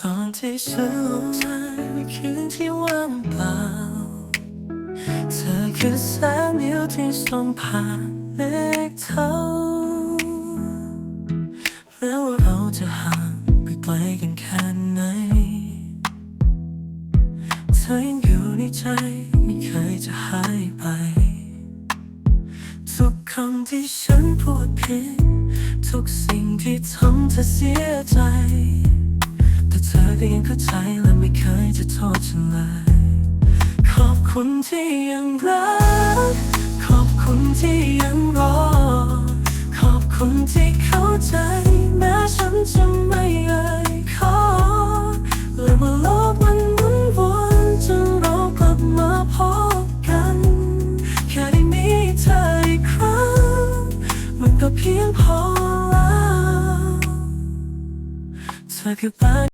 ตอนที่ฉันลงมาคืนที่ว่างเปล่า เธอคือแสงเดียวที่ส่องผ่านเมฆเทาแม้ว่าเราจะห่างไปไกลกันแค่ไหน เธอยังอยู่ในใจไม่เคยจะหายไป ทุกคำที่ฉันพูดผิด ทุกสิ่งที่ทำเธอเสียใจ ก็ยังเข้าใจและไม่เคยจะโทษฉันเลย ขอบคุณที่ยังรัก ขอบคุณที่ยังรอ ขอบคุณที่เข้าใจแม้ฉันจะไม่เอ่ยขอและเมื่อโลกมันหมุนวนจนเรากลับมาพบกัน แค่ได้มีเธออีกครั้ง มันก็เพียงพอแล้วเธอคือบ้